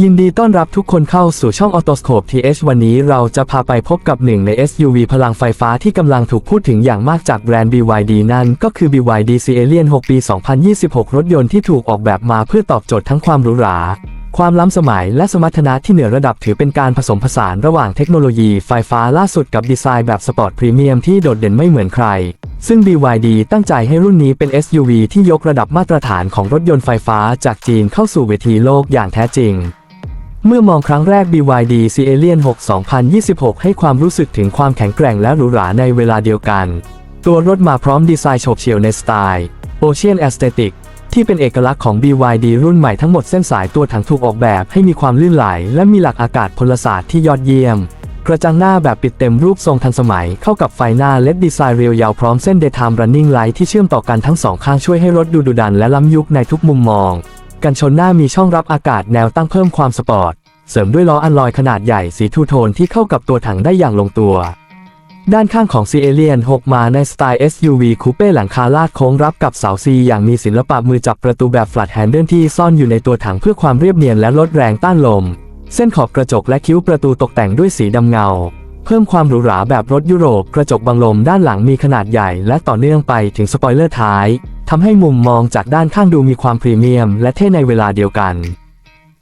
ยินดีต้อนรับทุกคนเข้าสู่ช่อง Autoscope TH วันนี้เราจะพาไปพบกับหนึ่งใน SUV พลังไฟฟ้าที่กำลังถูกพูดถึงอย่างมากจากแบรนด์ BYD นั่นก็คือ BYD C Alien 6ปี 2026 รถยนต์ที่ถูกออกแบบมาเพื่อตอบโจทย์ทั้งความหรูหรา ความล้ำสมัยและสมรรถนะที่เหนือระดับถือเป็นการผสมผสานระหว่างเทคโนโลยีไฟฟ้าล่าสุดกับดีไซน์แบบสปอร์ตพรีเมียมที่โดดเด่นไม่เหมือนใครซึ่ง BYD ตั้งใจให้รุ่นนี้เป็น SUV ที่ยกระดับมาตรฐานของรถยนต์ไฟฟ้าจากจีนเข้าสู่เวทีโลกอย่างแท้จริง เมื่อมองครั้งแรก BYD C Alien 6 2026 ให้ความรู้สึกถึงความแข็งแกร่งและหรูหราในเวลาเดียวกัน ตัวรถมาพร้อมดีไซน์โฉบเฉี่ยวในสไตล์ Ocean Aesthetic ที่เป็นเอกลักษณ์ของ BYD รุ่นใหม่ทั้งหมดเส้นสายตัวถังถูกออกแบบให้มีความลื่นไหล และมีหลักอากาศพลศาสตร์ที่ยอดเยี่ยม กระจังหน้าแบบปิดเต็มรูปทรงทันสมัย เข้ากับไฟหน้าเลดดีไซน์เรียวยาวพร้อมเส้น Daytime Running Light ที่เชื่อมต่อกันทั้งสองข้างช่วยให้รถดูดุดันและล้ำยุคในทุกมุมมอง กันชนหน้ามีช่องรับอากาศแนวตั้งเพิ่มความสปอร์ต เสริมด้วยล้ออัลลอยขนาดใหญ่สีทูโทนที่เข้ากับตัวถังได้อย่างลงตัว ด้านข้างของ C Alien 6มาในสไตล์ SUV คูเป้หลังคาลาดโค้งรับกับเสา C อย่างมีศิลปะมือจับประตูแบบ flat handle ที่ซ่อนอยู่ในตัวถังเพื่อความเรียบเนียนและลดแรงต้านลม เส้นขอบกระจกและคิ้วประตูตกแต่งด้วยสีดำเงาเพิ่มความหรูหราแบบรถยุโรป กระจกบังลมด้านหลังมีขนาดใหญ่และต่อเนื่องไปถึงสปอยเลอร์ท้าย ทำให้มุมมองจากด้านข้างดูมีความพรีเมียม และเท่ในเวลาเดียวกัน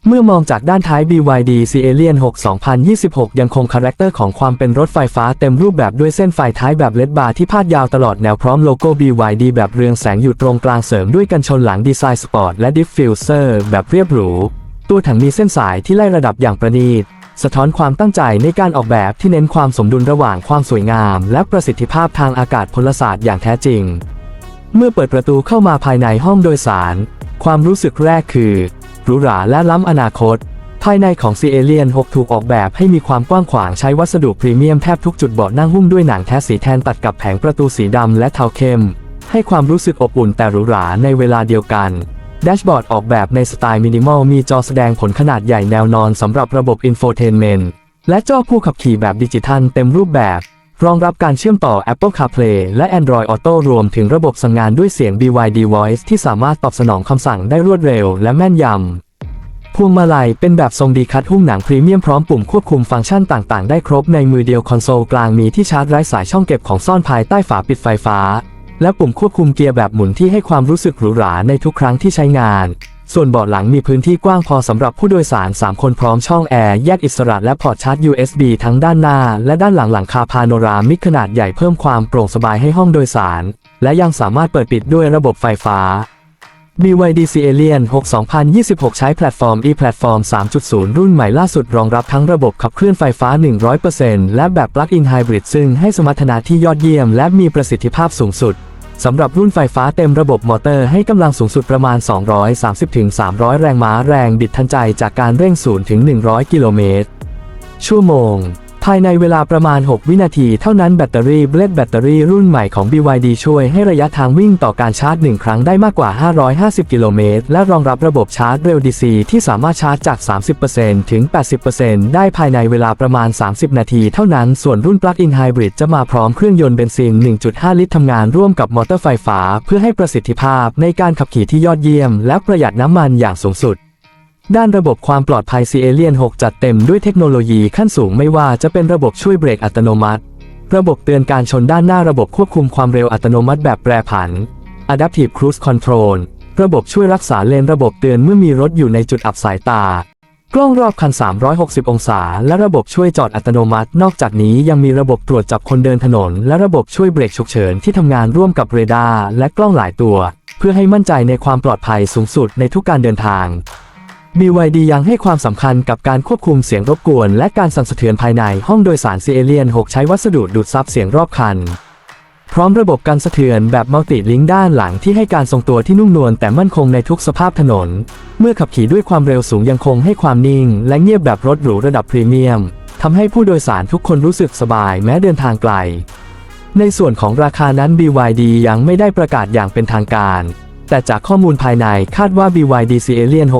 เมื่อมองจากด้านท้าย BYD C Alien 6 2026 ยังคงคาแรคเตอร์ของความเป็นรถไฟฟ้าเต็มรูปแบบด้วยเส้นไฟท้ายแบบเลดบาร์ที่พาดยาวตลอดแนวพร้อมโลโก้ BYD แบบเรืองแสงอยู่ตรงกลางเสริมด้วยกันชนหลังดีไซน์สปอร์ตและดิฟฟิวเซอร์แบบเรียบหรู ตัวถังมีเส้นสายที่ไล่ระดับอย่างประณีตสะท้อนความตั้งใจในการออกแบบที่เน้นความสมดุลระหว่างความสวยงาม และประสิทธิภาพทางอากาศพลศาสตร์อย่างแท้จริง เมื่อเปิดประตูเข้ามาภายในห้องโดยสาร ความรู้สึกแรกคือหรูหราและล้ำอนาคต ภายในของ C Alien 6ถูกออกแบบให้มีความกว้างขวางใช้วัสดุพรีเมียมแทบทุกจุดเบาะนั่งหุ้มด้วยหนังแท้สีแทนตัดกับแผงประตูสีดำและเทาเข้ม ให้ความรู้สึกอบอุ่นแต่หรูหราในเวลาเดียวกันแดชบอร์ดออกแบบในสไตล์มินิมอลมีจอแสดงผลขนาดใหญ่แนวนอนสำหรับระบบอินโฟเทนเมนต์และจอผู้ขับขี่แบบดิจิทัลเต็มรูปแบบ รองรับการเชื่อมต่อ Apple CarPlay และ Android Auto รวมถึงระบบสั่งงานด้วยเสียง BYD Voice ที่สามารถตอบสนองคำสั่งได้รวดเร็วและแม่นยำ พวงมาลัยเป็นแบบทรงดีคัดหุ้มหนังพรีเมียมพร้อมปุ่มควบคุมฟังก์ชันต่างๆ ได้ครบในมือเดียวคอนโซลกลางมีที่ชาร์จไร้สายช่องเก็บของซ่อนภายใต้ฝาปิดไฟฟ้า และปุ่มควบคุมเกียร์แบบหมุนที่ให้ความรู้สึกหรูหราในทุกครั้งที่ใช้งาน ส่วนเบาะหลังมีพื้นที่กว้างพอสำหรับผู้โดยสาร 3 คนพร้อมช่องแอร์แยกอิสระและพอร์ตชาร์จ USB ทั้งด้านหน้า และด้านหลังหลังคาพาโนรามิกขนาดใหญ่เพิ่มความโปร่งสบายให้ห้องโดยสาร และยังสามารถเปิดปิดด้วยระบบไฟฟ้า BYD C Alien 6 2026 ใช้แพลตฟอร์ม e-Platform 3.0 รุ่นใหม่ล่าสุดรองรับทั้งระบบขับเคลื่อนไฟฟ้า 100%และแบบ Plug-in Hybrid ซึ่งให้สมรรถนะที่ยอดเยี่ยมและมีประสิทธิภาพสูงสุด สำหรับรุ่นไฟฟ้าเต็มระบบมอเตอร์ให้กำลังสูงสุดประมาณ 230-300 แรงม้าแรงบิดทันใจจากการเร่ง0ถึง100 กิโลเมตรชั่วโมง ภายในเวลาประมาณ 6 วินาทีเท่านั้นแบตเตอรี่เบลดแบตเตอรี่รุ่นใหม่ของ BYD ช่วยให้ระยะทางวิ่งต่อการชาร์จ 1 ครั้งได้มากกว่า 550 กิโลเมตร และรองรับระบบชาร์จเร็ว DC ที่สามารถชาร์จจาก 30%ถึง 80%ได้ภายในเวลาประมาณ 30 นาทีเท่านั้น ส่วนรุ่น Plug-in Hybrid จะมาพร้อมเครื่องยนต์เบนซิน 1.5 ลิตรทำงานร่วมกับมอเตอร์ไฟฟ้า เพื่อให้ประสิทธิภาพในการขับขี่ที่ยอดเยี่ยม และประหยัดน้ำมันอย่างสูงสุด ด้านระบบความปลอดภัย C Alien 6จัดเต็มด้วยเทคโนโลยีขั้นสูงไม่ว่าจะเป็นระบบช่วยเบรกอัตโนมัติ ระบบเตือนการชนด้านหน้าระบบควบคุมความเร็วอัตโนมัติแบบแปรผัน Adaptive Cruise Control ระบบช่วยรักษาเลนระบบเตือนเมื่อมีรถอยู่ในจุดอับสายตา กล้องรอบคัน 360 องศา และระบบช่วยจอดอัตโนมัติ นอกจากนี้ยังมีระบบตรวจจับคนเดินถนน และระบบช่วยเบรกฉุกเฉินที่ทำงานร่วมกับเรดาร์และกล้องหลายตัว เพื่อให้มั่นใจในความปลอดภัยสูงสุดในทุกการเดินทาง BYD ยังให้ความสำคัญกับการควบคุมเสียงรบกวน และการสั่นสะเทือนภายในห้องโดยสาร C Alien 6ใช้วัสดุดูดซับเสียงรอบคัน พร้อมระบบการสะเทือนแบบมัลติลิงก์ด้านหลังที่ให้การทรงตัวที่นุ่มนวลแต่มั่นคงในทุกสภาพถนน เมื่อขับขี่ด้วยความเร็วสูงยังคงให้ความนิ่ง และเงียบแบบรถหรูระดับพรีเมียมทำให้ผู้โดยสารทุกคนรู้สึกสบายแม้เดินทางไกล ในส่วนของราคานั้น BYD ยังไม่ได้ประกาศอย่างเป็นทางการ แต่จากข้อมูลภายในคาดว่า BYD C Alien 6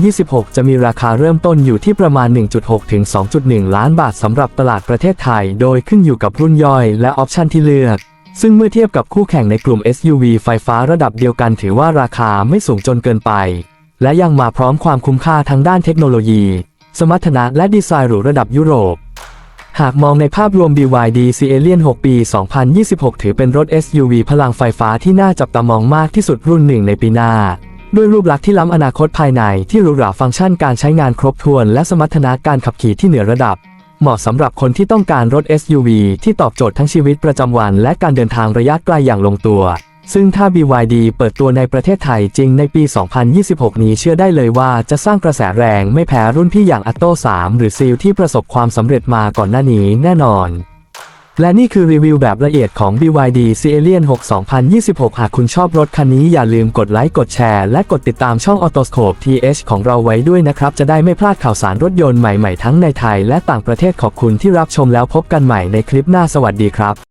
2026 จะมีราคาเริ่มต้นอยู่ที่ประมาณ 1.6 ถึง 2.1 ล้านบาทสำหรับตลาดประเทศไทย โดยขึ้นอยู่กับรุ่นย่อยและออปชันที่เลือก ซึ่งเมื่อเทียบกับคู่แข่งในกลุ่ม SUV ไฟฟ้าระดับเดียวกันถือว่าราคาไม่สูงจนเกินไป และยังมาพร้อมความคุ้มค่าทางด้านเทคโนโลยี สมรรถนะและดีไซน์หรูระดับยุโรป หากมองในภาพรวม BYD c a l i e n 6 ปี 2026 ถือเป็นรถ SUV พลังไฟฟ้าที่น่าจับตามองมากที่สุดรุ่นหนึ่งในปีหน้า ด้วยรูปลักษณ์ที่ล้ำอนาคตภายในที่หรูหราฟังก์ชันการใช้งานครบถ้วน และสมรรถนะการขับขี่ที่เหนือระดับ เหมาะสำหรับคนที่ต้องการรถ SUV ที่ตอบโจทย์ทั้งชีวิตประจำวัน และการเดินทางระยะไกลอย่างลงตัว ซึ่งถ้า BYD เปิดตัวในประเทศไทยจริงในปี 2026 นี้เชื่อได้เลยว่าจะสร้างกระแสแรงไม่แพ้รุ่นพี่อย่าง Atto 3หรือ Seal ที่ประสบความสำเร็จมาก่อนหน้านี้แน่นอน และนี่คือรีวิวแบบละเอียดของ BYD c a l i e n 6 2026 หากคุณชอบรถคันนี้อย่าลืมกดไลค์กดแชร์และกดติดตามช่อง Autoscope TH ของเราไว้ด้วยนะครับ จะได้ไม่พลาดข่าวสารรถยนต์ใหม่ๆทั้งในไทยและต่างประเทศขอบคุณที่รับชมแล้วพบกันใหม่ในคลิปหน้าสวัสดีครับ